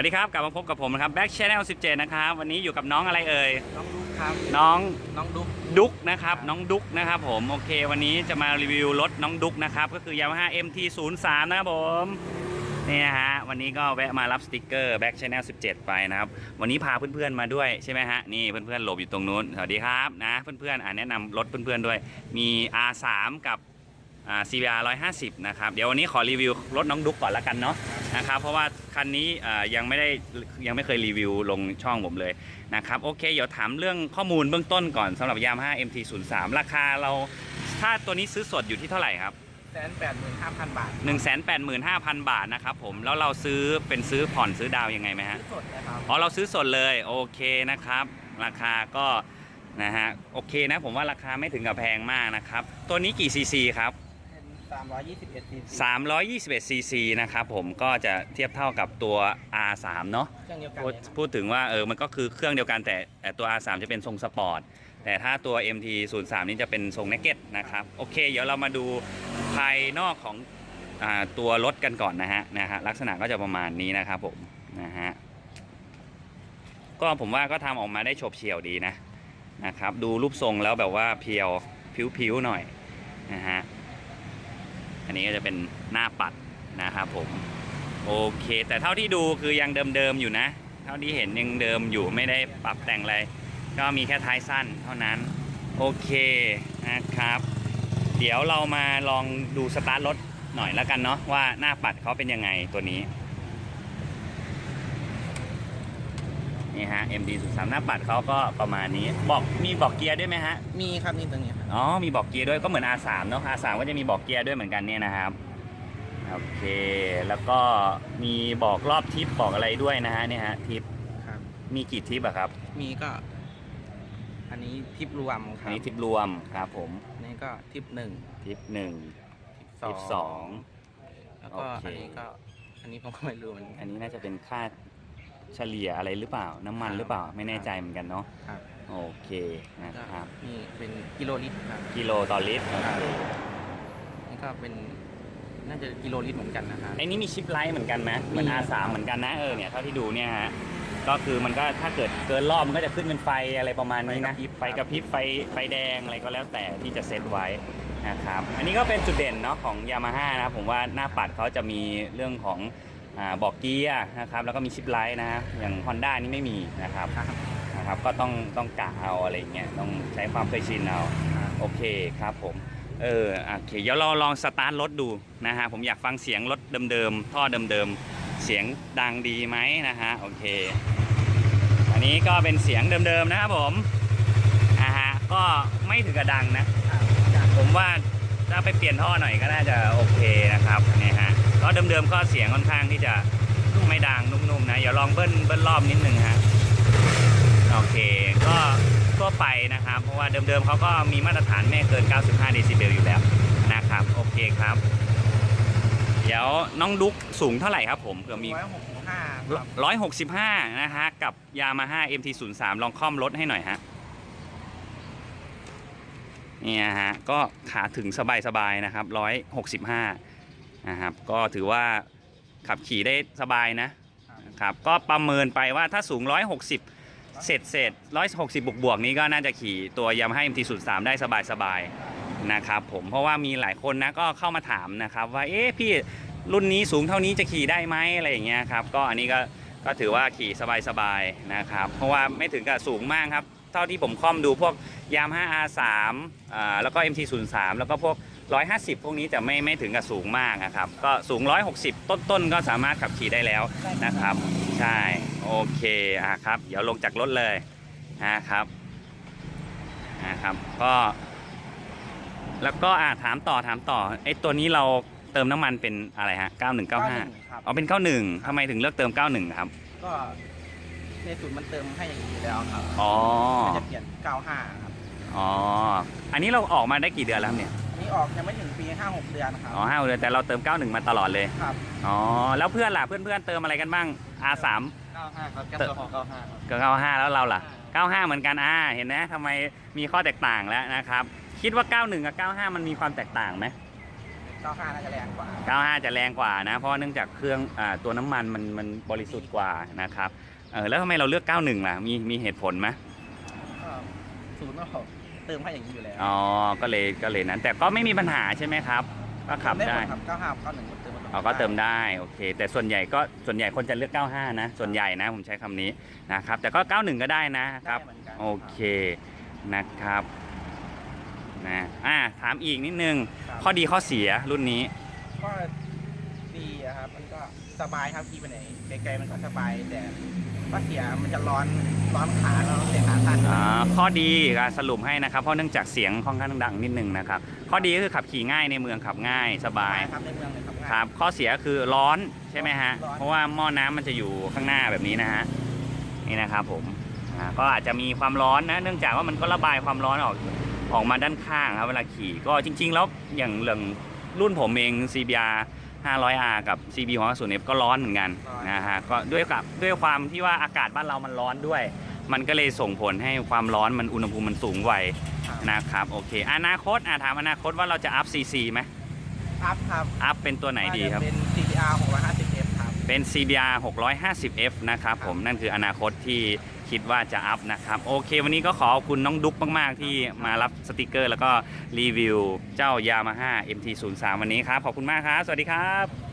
วัสดีครับ กลับมาพบกับผมนะครับ Back Channel 17 นะครับ วันนี้อยู่กับน้องอะไรเอ่ย น้องดุ๊กครับ น้องน้องดุ๊กดุ๊กนะครับ น้องดุ๊กนะครับผม โอเค วันนี้จะมารีวิวรถน้องดุ๊กนะครับ ก็คือ Yamaha MT03 นะครับผม นี่นะฮะ วันนี้ก็แวะมารับสติกเกอร์ Back Channel 17 ไปนะครับ วันนี้พาเพื่อนๆมาด้วยใช่ไหมฮะ นี่เพื่อนๆหลบอยู่ตรงนู้น สวัสดีครับนะ เพื่อนๆอ่าแนะนำรถเพื่อนๆด้วย มี R3 กับอ่า CBR 150 นะครับ เดี๋ยววันนี้ขอรีวิวรถน้องดุ๊กก่อนละกันเนาะนะครับเพราะว่าคันนี้อ่ายังไม่ได้ยังไม่เคยรีวิวลงช่องผมเลยนะครับโอเค เดี๋ยวถามเรื่องข้อมูลเบื้องต้นก่อนสำหรับ Yamaha MT03 ราคาเราถ้าตัวนี้ซื้อสดอยู่ที่เท่าไหร่ครับแสนแปดหมื่นห้าพันบาท 185,000 บาทนะครับผมแล้วเราซื้อเป็นซื้อผ่อนซื้อดาวยังไงไหมฮะซื้อสดนะครับอ๋อเราซื้อสดเลยโอเคนะครับ ราคาก็นะฮะโอเคนะผมว่าราคาไม่ถึงกับแพงมากนะครับ ตัวนี้กี่ซีซีครับ เป็นสามร้อยยี่สิบเอ็ดซีซี321 ซีซีนะครับผมก็จะเทียบเท่ากับตัว R3 เนาะเครื่องเดียวกันพูดเลยครับพูดถึงว่าเออมันก็คือเครื่องเดียวกันแต่แต่ตัว R3 จะเป็นทรงสปอร์ต แต่ถ้าตัว MT03 นี่จะเป็นทรงเนกเก็ตนะครับ โอเค เดี๋ยวเรามาดูภายนอกของอาตัวรถกันก่อนนะฮะนะฮะลักษณะก็จะประมาณนี้นะครับผมนะฮะก็ผมว่าก็ทำออกมาได้โฉบเฉี่ยวดีนะนะครับ ดูรูปทรงแล้วแบบว่าเพียวผิวๆหน่อยนะฮะ อันนี้ก็จะเป็นหน้าปัดนะครับผมโอเค แต่เท่าที่ดูคือยังเดิมๆอยู่นะ เท่าที่เห็นยังเดิมอยู่ไม่ได้ปรับแต่งอะไร ก็มีแค่ท้ายสั้นเท่านั้น โอเคนะครับ เดี๋ยวเรามาลองดูสตาร์ทรถหน่อยแล้วกันเนาะว่าหน้าปัดเขาเป็นยังไงตัวนี้ นี่ฮะ MD 0 3หน้าปัดเขาก็ประมาณนี้ บอกมีบอกเกียร์ด้วยไหมฮะ มีครับนี่ตรงนี้ครับอ๋อ มีบอกเกียร์ด้วยก็เหมือน R3 เนอะ R3 ก็จะมีบอกเกียร์ด้วยเหมือนกันเนี่ยนะครับ โอเค แล้วก็มีบอกรอบทิปบอกอะไรด้วยนะฮะเนี่ยฮะทิป ครับ มีกี่ทิปอะครับมีก็ อันนี้ทิปรวมคอันรับนี้ทิปรวมครับ ผมอันนี้ก็ทิปหนึ่งทิปหนึ่งทิปสอง แล้วก็โอเค อันนี้ก็ อันนี้ผมก็ไม่รู้เหมือนกัอันนนี้น่าจะเป็นค่า เฉลี่ยอะไรหรือเปล่า น้ำมันหรือเปล่าไม่แน่ใจเหมือนกันเนาะครับ โอเคนะก็ครับนี่เป็นกิโลลิตรครับ กิโลต่อลิตรโอครับเคนี่ก็เป็นน่าจะกิโลลิตรเหมือนกันนะครับไอ้นี้มีชิปไลท์เหมือนกันไหมเหมือนมี R3 เหมือนกันนะเออเนี่ยเท่าที่ดูเนี่ยฮะก็คือมันก็ถ้าเกิดเกินรอบมันก็จะขึ้นเป็นไฟอะไรประมาณนี้นะไฟกระพริบไฟไฟแดงอะไรก็แล้วแต่ที่จะเซตไว้นะครับอันนี้ก็เป็นจุดเด่นเนาะของ Yamaha นะครับผมว่าหน้าปัดเขาจะมีเรื่องของอา บอกเกียร์นะครับแล้วก็มีชิปไลท์นะฮะอย่าง Honda นี่ไม่มีนะครับครับนะครับก็ต้องต้องกะเอาอะไรอย่างเงี้ยต้องใช้ความเคยชินเอาโอเคครับผมเออโอเคเดี๋ยวเราลองสตาร์ทรถดูนะฮะผมอยากฟังเสียงรถเดิมๆท่อเดิมๆเสียงดังดีไหมนะฮะโอเค อันนี้ก็เป็นเสียงเดิมๆนะครับผมอ่าฮะก็ไม่ถึงกับดังนะผมว่าถ้าไปเปลี่ยนท่อหน่อยก็น่าจะโอเคนะครับเนี่ยฮะ ก็เดิมๆก็เสียงค่อนข้างที่จะไม่ดังนุ่มๆนะอย่าลองเบิ้ลเบิ้ลรอบนิดนึงฮะโอเค ก็ทั่วไปนะครับ เพราะว่าเดิมๆเขาก็มีมาตรฐานไม่เกิน 95 เดซิเบลอยู่แล้วนะครับ โอเคครับ เดี๋ยวน้องดุ๊กสูงเท่าไหร่ครับผมเผื่อมีร้อยหกสิบห้าครับ165 นะฮะ กับ Yamaha MT03 ลองค่อมรถให้หน่อยฮะเนี่ยฮะ ก็ขาถึงสบายๆนะครับ 165 นะครับ ก็ถือว่าขับขี่ได้สบายนะครับ ก็ประเมินไปว่าถ้าสูง 160 เศษเศษ160 บวกบวกๆนี้ก็น่าจะขี่ตัว Yamaha MT03 ได้สบายๆนะครับผมเพราะว่ามีหลายคนนะก็เข้ามาถามนะครับ ว่าเอ๊ะพี่รุ่นนี้สูงเท่านี้จะขี่ได้ไหมอะไรอย่างเงี้ยครับก็อันนี้ก็ก็ถือว่าขี่สบายๆนะครับ เพราะว่าไม่ถึงกับสูงมากครับ เท่าที่ผมค่อมดูพวก Yamaha R3 อ่าแล้วก็ MT03 แล้วก็พวก 150 พวกนี้จะไม่ไม่ถึงกับสูงมากนะครับ ก็สูง 160 ต้นๆ ก็สามารถขับขี่ได้แล้วนะครับ ใช่ โอเคอะครับ เดี๋ยวลงจากรถเลยนะครับนะครับ ก็แล้วก็อะถามต่อถามต่อไอ้ตัวนี้เราเติมน้ำมันเป็นอะไรฮะ 9195 ครับอ๋อเป็น 91ทำไมถึงเลือกเติม 91 ครับ ก็ในสูตรมันเติมให้อย่างนี้อยู่แล้วครับอ๋อมันจะเปลี่ยน 95 ครับ อ๋อ อันนี้เราออกมาได้กี่เดือนแล้วครับเนี่ย อันนี้ออกยังไม่ถึงปี5-6เดือนครับ อ๋อห้าเดือนแต่เราเติม 91 มาตลอดเลย ครับอ๋อ แล้วเพื่อนล่ะเพื่อนๆเติมอะไรกันบ้าง R3 95ครับแก๊สโซฮอล์95ครับก็95 แล้วเราล่ะ 95 เหมือนกันอ่าเห็นไหมทำไมมีข้อแตกต่างแล้วนะครับ คิดว่า 91 กับ 95 มันมีความแตกต่างไหม95 95น่าจะแรงกว่า 95 จะแรงกว่านะ เพราะว่าเนื่องจากเครื่องอ่าตัวน้ำมันมันมันบริสุทธิ์กว่านะครับเออแล้วทำไมเราเลือก 91 ล่ะ มีมีเหตุผลไหม ก็ศูนย์ก็ เติมให้อย่างนี้อยู่แล้วอ๋อก็เลยก็เลยนั้น แต่ก็ไม่มีปัญหาใช่ไหมครับ ก็ขับได้หมครับ95 91เติมเราก็เติมได้โอเค แต่ส่วนใหญ่ก็ส่วนใหญ่คนจะเลือก 95 นะ ส่วนใหญ่นะผมใช้คำนี้นะครับ แต่ก็ 91 ก็ได้นะครับได้เหมือนกันโอเคนะครับนะอ่าถามอีกนิดนึง ครับข้อดีข้อเสียรุ่นนี้ ก็ดีอะครับมันก็สบายครับขี่ไปไหนไกลๆมันก็สบายแต่ ข้อเสียมันจะร้อนร้อนขาเราเสียขาสั้นอ่าข้อดีอะสรุปให้นะครับ เพราะเนื่องจากเสียงค่อนข้างดังนิดนึงนะครับ ข้อดีก็คือขับขี่ง่ายในเมืองขับง่ายสบาย ครับในเมืองเลยครับครับ ข้อเสียคือร้อนใช่ไหมฮะ ร้อน เพราะว่าหม้อน้ำมันจะอยู่ข้างหน้าแบบนี้นะฮะ นี่นะครับผมอ่าก็อาจจะมีความร้อนนะ เนื่องจากว่ามันก็ระบายความร้อนออกออกมาด้านข้างครับเวลาขี่ ก็จริง ๆ แล้วอย่างเรื่องรุ่นผมเอง CBR 500R กับ CB 650F ก็ร้อนเหมือนกันนะฮะก็ด้วยกับด้วยความที่ว่าอากาศบ้านเรามันร้อนด้วย มันก็เลยส่งผลให้ความร้อนมันอุณหภูมิมันสูงไวครับนะครับโอเค อนาคตอะถามอนาคตว่าเราจะอัพ CC ไหมอัพครับ อัพเป็นตัวไหนดีครับาจะเป็น CBR 650F ครับ เป็น CBR 650F นะครับผมนั่นคืออนาคตที่คิดว่าจะอัพนะครับโอเค วันนี้ก็ขอขอบคุณน้องดุ๊กมากๆ ที่มารับสติกเกอร์ แล้วก็รีวิวเจ้า Yamaha MT03 วันนี้ครับ ขอบคุณมากครับ สวัสดีครับ